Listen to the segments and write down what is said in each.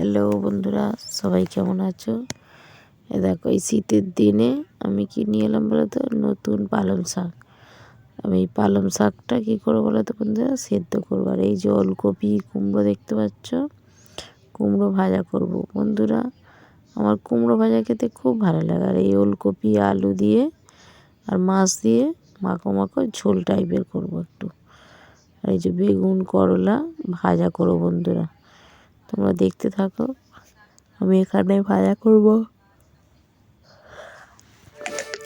Hello বন্ধুরা, সবাই কেমন আছো? এ দেখো, এই শীতের দিনে আমি কি নিয়ে এলাম বলো তো নতুন পালং শাক। আমি এই পালং শাকটা কী করব বলো তো বন্ধুরা? সেদ্ধ করব। আর এই যে ওলকপি, কুমড়ো দেখতে পাচ্ছ? কুমড়ো ভাজা করব। বন্ধুরা, আমার কুমড়ো ভাজা খেতে খুব ভালো লাগে। আর এই ওলকপি, আলু দিয়ে আর মাছ দিয়ে মাখো মাখো ঝোল টাইপের করব একটু। আর এই যে বেগুন, করলা ভাজা করো বন্ধুরা। তোমরা দেখতে থাকো। আমি এখানে ভাজা করব।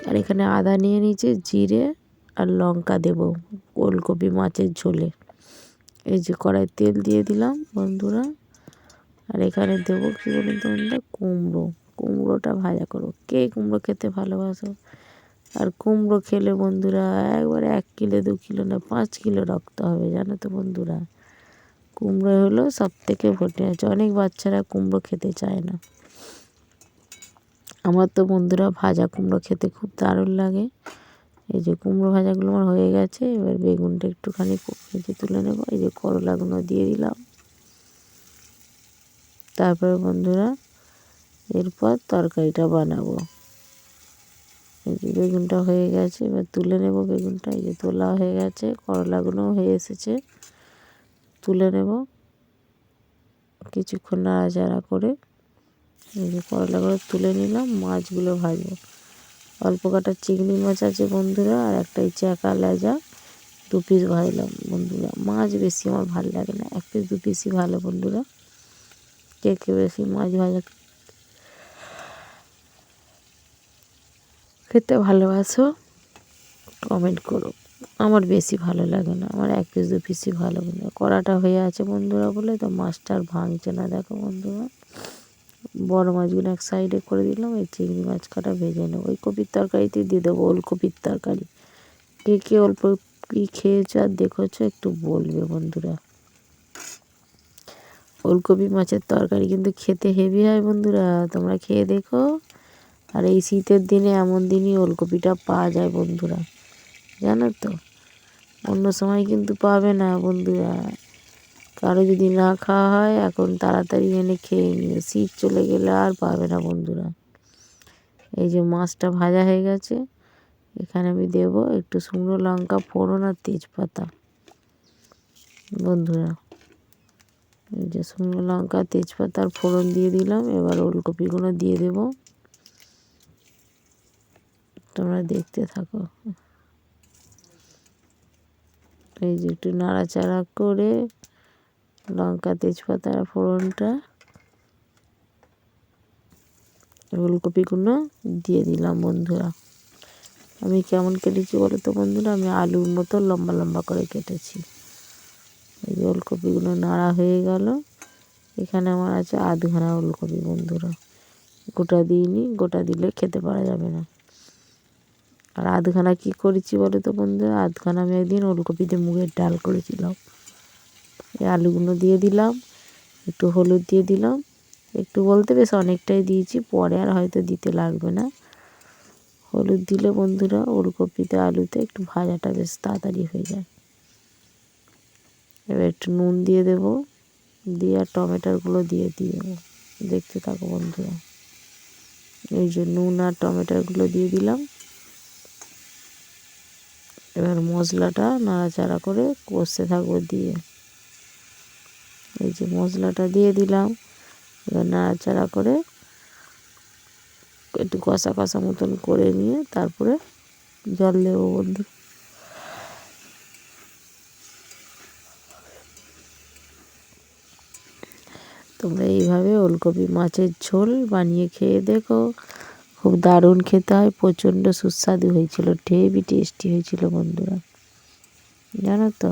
আর এখানে আদা নিয়ে নিয়েছি, জিরে আর লঙ্কা দেব, ওলকপি মাছের ঝোলে। এই যে কড়াই তেল দিয়ে দিলাম বন্ধুরা। আর এখানে দেবো কী বলুন তো বন্ধুরা কুমড়ো। কুমড়োটা ভাজা করব। কে কুমড়ো খেতে ভালোবাসো? আর কুমড়ো খেলে বন্ধুরা একবারে এক কিলো, দু কিলো না, পাঁচ কিলো রক্ত হবে, জানো তো বন্ধুরা। কুমড়ো হলো সব থেকে ভোটে আছে। অনেক বাচ্চারা কুমড়ো খেতে চায় না। আমার তো বন্ধুরা ভাজা কুমড়ো খেতে খুব দারুণ লাগে। এই যে কুমড়ো ভাজাগুলো আমার হয়ে গেছে, এবার বেগুনটা একটুখানি ভেজে তুলে নেব। এই যে করলাগুলো দিয়ে দিলাম। তারপরে বন্ধুরা এরপর তরকারিটা বানাবো। এই যে বেগুনটা হয়ে গেছে, এবার তুলে নেব বেগুনটা। এই যে তোলা হয়ে গেছে করলাগুলোও হয়ে এসেছে। তুলে নেব। কিছুক্ষণ নাড়াচাড়া করে এই যে করলাগুলো তুলে নিলাম, মাছগুলো ভাজবো। অল্প কাটা চিংড়ি মাছ আছে বন্ধুরা, আর একটা এই চাকা লেজা। দু পিস ভাজলাম বন্ধুরা। মাছ বেশি আমার ভালো লাগে না, এক পিস দু পিসই ভালো বন্ধুরা। কে কে বেশি মাছ ভাজা খেতে ভালোবাসো কমেন্ট করো। আমার বেশি ভালো লাগে না, আমার এক পিস দু পিসই ভালো বন্ধুরা কড়াটা হয়ে আছে বন্ধুরা বলে, তো মাছটা আর ভাঙছে না। দেখো বন্ধুরা, বড় মাছগুলো এক সাইডে করে দিলাম, এই চিংড়ি মাছ কাটা ভেজে নেব। ওই কপির তরকারিতে দিয়ে দেবো ওলকপির তরকারি। কে কে অল্প কী খেয়েছো আর দেখেছ, একটু বলবে বন্ধুরা। ওলকপি মাছের তরকারি কিন্তু খেতে হেভি হয় বন্ধুরা, তোমরা খেয়ে দেখো। আর এই শীতের দিনে এমন দিনই ওলকপিটা পাওয়া যায় বন্ধুরা। জানো তো? অন্য সময় কিন্তু পাবে না বন্ধুরা। কারও যদি না খাওয়া হয়, এখন তাড়াতাড়ি এনে খেয়ে নিও। শীত চলে গেলে আর পাবে না বন্ধুরা। এই যে মাছটা ভাজা হয়ে গেছে, এখানে আমি দেব একটু শুকনো লঙ্কা, ফোড়ন আর তেজপাতা। বন্ধুরা, এই যে শুকনো লঙ্কা তেজপাতার ফোড়ন দিয়ে দিলাম। এবার ওলকপিগুলো দিয়ে দেব। তোমরা দেখতে থাকো। এই যে একটু নাড়াচাড়া করে লঙ্কা, তেজপাতা ফোড়নটা ফুলকপিগুলো দিয়ে দিলাম বন্ধুরা। আমি কেমন কেটেছি বলো তো বন্ধুরা? আমি আলুর মতো লম্বা লম্বা করে কেটেছি। এই যে ওলকপিগুলো নাড়া হয়ে গেল। এখানে আমার আছে আধখানা ওলকপি বন্ধুরা। গোটা দিইনি, গোটা দিলে খেতে পারা যাবে না। আর আধখানা কী করেছি বলো তো বন্ধুরা আধখানা আমি একদিন ওলকপিতে মুগের ডাল করেছিলাম। এই আলুগুলো দিয়ে দিলাম, একটু হলুদ দিয়ে দিলাম। একটু বলতে বেশ অনেকটাই দিয়েছি, পরে আর হয়তো দিতে লাগবে না। হলুদ দিলে বন্ধুরা ওলকপিতে আলুতে একটু ভাজাটা বেশ তাড়াতাড়ি হয়ে যায়। এবার একটু নুন দিয়ে দেবো, দিয়ে আর টমেটোগুলো দিয়ে দিয়ে দেবো। দেখতে থাকো বন্ধুরা। এই যে নুন আর টমেটোগুলো দিয়ে দিলাম। এবার মশলাটা নাড়াচাড়া করে কষতে থাকব দিয়ে। এই যে মশলাটা দিয়ে দিলাম, এবার নাড়াচাড়া করে একটু কষা কষা মতন করে নিয়ে তারপরে জল দেবো বন্ধু। তোমরা এইভাবে ওলকপি মাছের ঝোল বানিয়ে খেয়ে দেখো। খুব দারুণ খেতে হয়, প্রচণ্ড সুস্বাদু হয়েছিল ঠেবি টেস্টি হয়েছিল বন্ধুরা। জানো তো?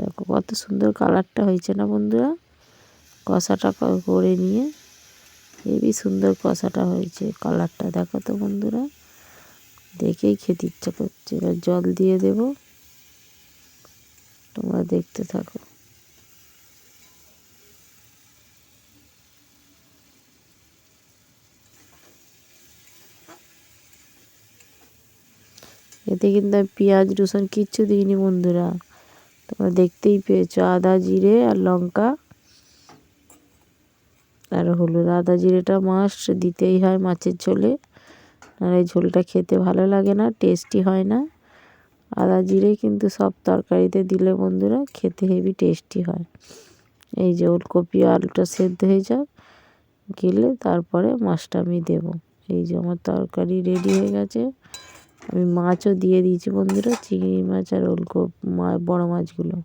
দেখো, কত সুন্দর কালারটা হয়েছে না বন্ধুরা? কষাটা করে নিয়ে হেবি সুন্দর কষাটা হয়েছে কালারটা, দেখো তো বন্ধুরা। দেখেই খেতে ইচ্ছা করছে, এবার জল দিয়ে দেব। তোমরা দেখতে থাকো। এতে কিন্তু আমি পেঁয়াজ, রসুন কিচ্ছু দিইনি বন্ধুরা। তোমরা দেখতেই পেয়েছ, আদা, জিরে আর লঙ্কা। আর হলুদ, আদা, জিরেটা মাস্ট দিতেই হয় মাছের ঝোলে। আর এই ঝোলটা খেতে ভালো লাগে না টেস্টি হয় না। আদা জিরে কিন্তু সব তরকারিতে দিলে বন্ধুরা খেতে হেভি টেস্টি হয়। এই যে ওলকপি আলুটা সেদ্ধ হয়ে যাক, গেলে তারপরে মাছটা আমি দেবো। এই যে আমার তরকারি রেডি হয়ে গেছে। আমি মাছও দিয়ে দিয়েছি বন্ধুরা, চিংড়ি মাছ আর ওলকপ বড় মাছগুলো।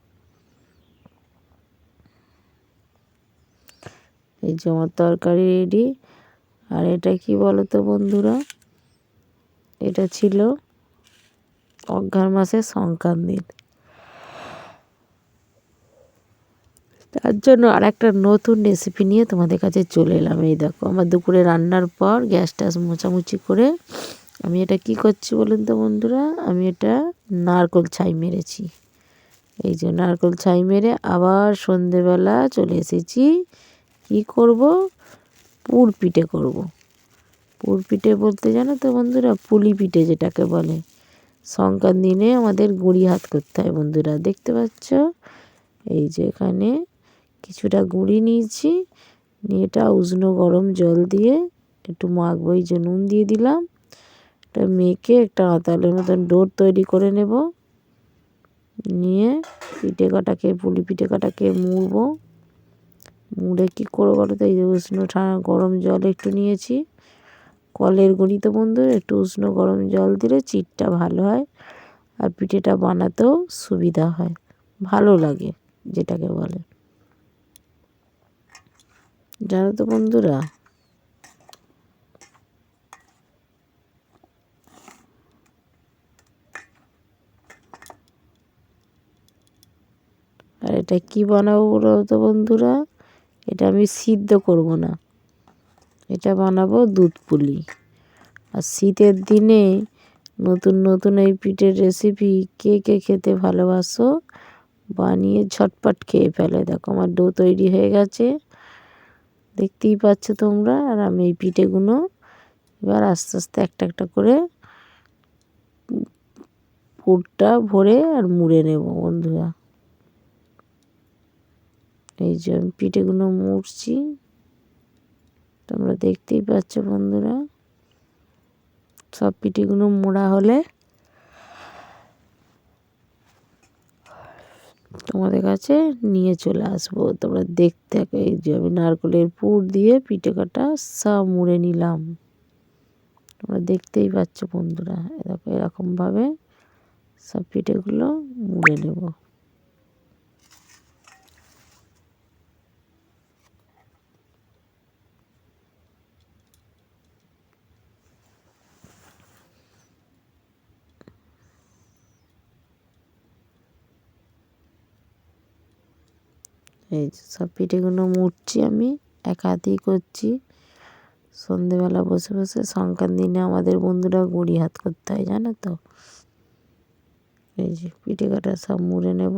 এই যে আমার তরকারি রেডি আর এটা কি বলো তো বন্ধুরা? এটা ছিল অঘ্রাণ মাসের সংক্রান্তির তার জন্য আর একটা নতুন রেসিপি নিয়ে তোমাদের কাছে চলে এলাম। এই দেখো, আমার দুপুরে রান্নার পর গ্যাস ট্যাস মোছামুছি করে আমি এটা কি করছি বলুন তো বন্ধুরা? আমি এটা নারকল ছাই মেরেছি। এই যে নারকল ছাই মেরে আবার সন্ধেবেলা চলে এসেছি। কি করব? পুর পিঠে করব। পুর পিঠে বলতে জানো তো বন্ধুরা, পুলি পিঠে যেটাকে বলে। সংক্রান্ত দিনে আমাদের গুঁড়ি হাত করতে হয়, বন্ধুরা। দেখতে পাচ্ছ? এই যে এখানে কিছুটা গুঁড়ি নিয়েছি। নিয়ে এটা উষ্ণ গরম জল দিয়ে একটু মাখবো, এই যে নুন দিয়ে দিলাম। এটা মেখে একটা আতালের মতন ডোর তৈরি করে নেব। নিয়ে পিঠে কাটাকে পুলি পিঠে কাটাকে মুড়বো। মুড়ে কী করব বলো তো? এই যে উষ্ণ গরম জল একটু নিয়েছি। কলের গুঁড়ি তো বন্ধু একটু উষ্ণ গরম জল দিলে চিটটা ভালো হয় আর পিঠেটা বানাতেও সুবিধা হয়। ভালো লাগে যেটাকে বলে। জানো তো বন্ধুরা? আর এটা কি বানাবো বলো তো বন্ধুরা? এটা আমি সিদ্ধ করব না। এটা বানাবো দুধ পুলি। আর শীতের দিনে নতুন নতুন এই পিঠের রেসিপি কে কে খেতে ভালোবাসো, বানিয়ে ঝটপট খেয়ে ফেলে। দেখো আমার ডো তৈরি হয়ে গেছে। দেখতেই পাচ্ছ তোমরা, আর আমি এই পিঠেগুলো এবার আস্তে আস্তে একটা একটা করে পুরটা ভরে আর মুড়ে নেব বন্ধুরা। এই যে আমি পিঠেগুলো মুড়ছি। তোমরা দেখতেই পাচ্ছ বন্ধুরা। সব পিঠেগুলো মোড়া হলে তোমাদের কাছে নিয়ে চলে আসব। তোমরা দেখতে এই যে আমি নারকলের পুর দিয়ে পিঠে কাটা সব মুড়ে নিলাম। তোমরা দেখতেই পাচ্ছ বন্ধুরা এরকম এরকমভাবে সব পিঠেগুলো মুড়ে নেব। এই যে সব পিঠেগুলো মুড়ছি আমি এক হাতেই করছি। সন্ধেবেলা বসে বসে সংক্রান্ত দিনে আমাদের বন্ধুরা গড়ি হাত করতে হয়, জানো তো? এই যে পিঠে কাটা সব মুড়ে নেব।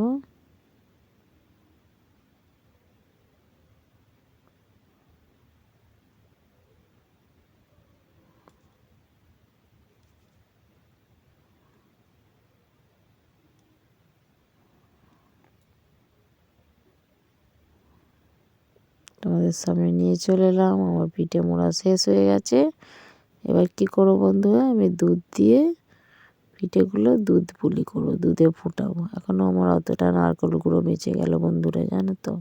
তোমাদের সামনে নিয়ে চলে এলাম। আমার পিঠে মোড়া শেষ হয়ে গেছে। এবার কি করব বন্ধুরা? আমি দুধ দিয়ে পিঠেগুলো দুধ পুলি করব, দুধে ফুটাবো। এখনও আমার অতটা নারকল গুঁড়ো বেঁচে গেল বন্ধুরা, জানো তো।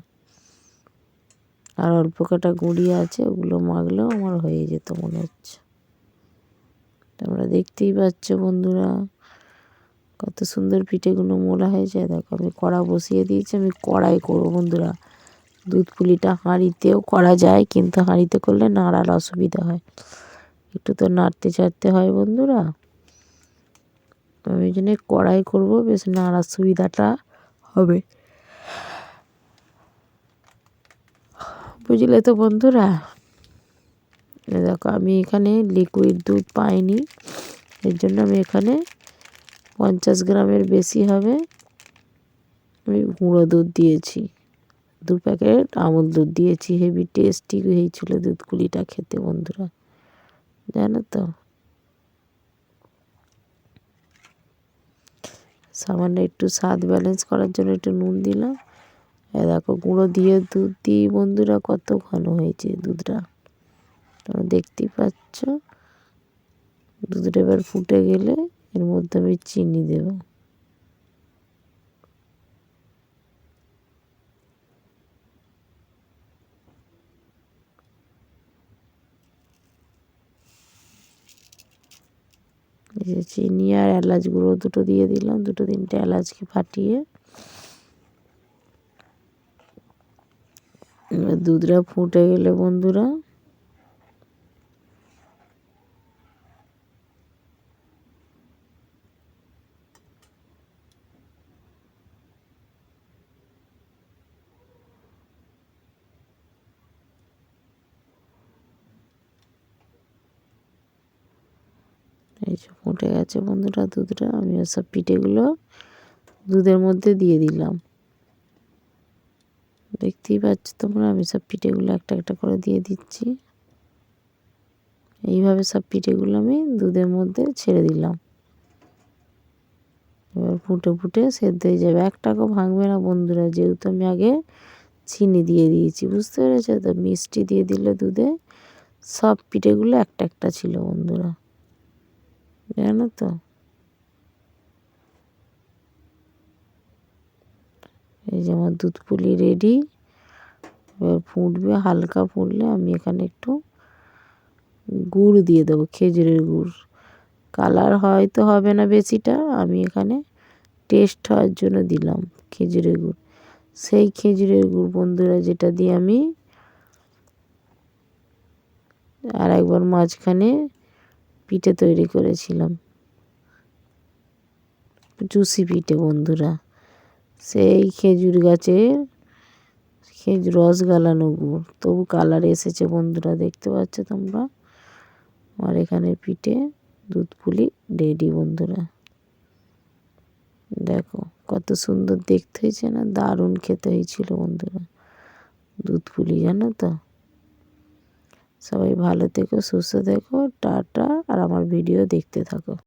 আর অল্প কটা গুঁড়ি আছে, ওগুলো মাখলেও আমার হয়ে যেত মনে হচ্ছে। তোমরা দেখতেই পাচ্ছ বন্ধুরা, কত সুন্দর পিঠেগুলো মোড়া হয়েছে। দেখো, আমি কড়া বসিয়ে দিয়েছি, আমি কড়াই করব বন্ধুরা। দুধ পুলিটা হাঁড়িতেও করা যায়, কিন্তু হাঁড়িতে করলে নাড়ার অসুবিধা হয়। একটু তো নাড়তে চাড়তে হয় বন্ধুরা। আমি জন্য কড়াই করব, বেশ নাড়ার সুবিধাটা হবে। বুঝলে তো বন্ধুরা? দেখো, আমি এখানে লিকুইড দুধ পাইনি। এর জন্য আমি এখানে পঞ্চাশ গ্রামের বেশি হবে। আমি গুঁড়ো দুধ দিয়েছি। দু প্যাকেট আমুল দুধ দিয়েছি, হেভি টেস্টি হয়েছিল দুধগুলিটা খেতে বন্ধুরা, জানো তো। সামান্য একটু স্বাদ ব্যালেন্স করার জন্য একটু নুন দিলাম। দেখো, গুঁড়ো দিয়ে দুধ দিই বন্ধুরা, কত ঘন হয়েছে দুধটা। তোমরা দেখতেই পাচ্ছ, দুধটা এবার ফুটে গেলে এর মধ্যে আমি চিনি দেব। যে চিনি আর এলাচ গুঁড়ো দুটো দিয়ে দিলাম, দুটো তিনটে এলাচকে ফাটিয়ে। দুধটা ফুটে গেলে বন্ধুরা এই যে ফুটে গেছে বন্ধুরা দুধটা আমি সব পিঠেগুলো দুধের মধ্যে দিয়ে দিলাম। দেখতেই পাচ্ছ তোমরা, আমি সব পিঠেগুলো একটা একটা করে দিয়ে দিচ্ছি। এইভাবে সব পিঠেগুলো আমি দুধের মধ্যে ছেড়ে দিলাম। এবার ফুটে ফুটে সেদ্ধ হয়ে যাবে। একটাকেও ভাঙবে না বন্ধুরা, যেহেতু আমি আগে চিনি দিয়ে দিয়েছি, বুঝতে পেরেছ? তো মিষ্টি দিয়ে দিলে দুধে সব পিঠেগুলো একটা একটা ছিল বন্ধুরা। জানো তো? এই যে আমার দুধ পুলি রেডি এবার ফুটবে, হালকা ফুটলে আমি এখানে একটু গুড় দিয়ে দেবো, খেজুরের গুড়। কালার হয়তো হবে না বেশিটা, আমি এখানে টেস্ট হওয়ার জন্য দিলাম খেজুরের গুড়। সেই খেজুরের গুড় বন্ধুরা, যেটা দিয়ে আমি আর একবার মাঝখানে পিঠে তৈরি করেছিলাম। জুসি পিঠে, বন্ধুরা। সেই খেজুর গাছের খেজুর রস গালানো গুড়। তবু কালার এসেছে, বন্ধুরা। দেখতে পাচ্ছ তোমরা? আমার এখানে পিঠে দুধ পুলি রেডি, বন্ধুরা। দেখো, কত সুন্দর দেখতে হয়েছে না? দারুণ খেতে হয়েছিল, বন্ধুরা। দুধ পুলি, জানো তো? সবাই ভালো থেকো সুস্থ থেকো টাটা আর আমার ভিডিও দেখতে থাকো।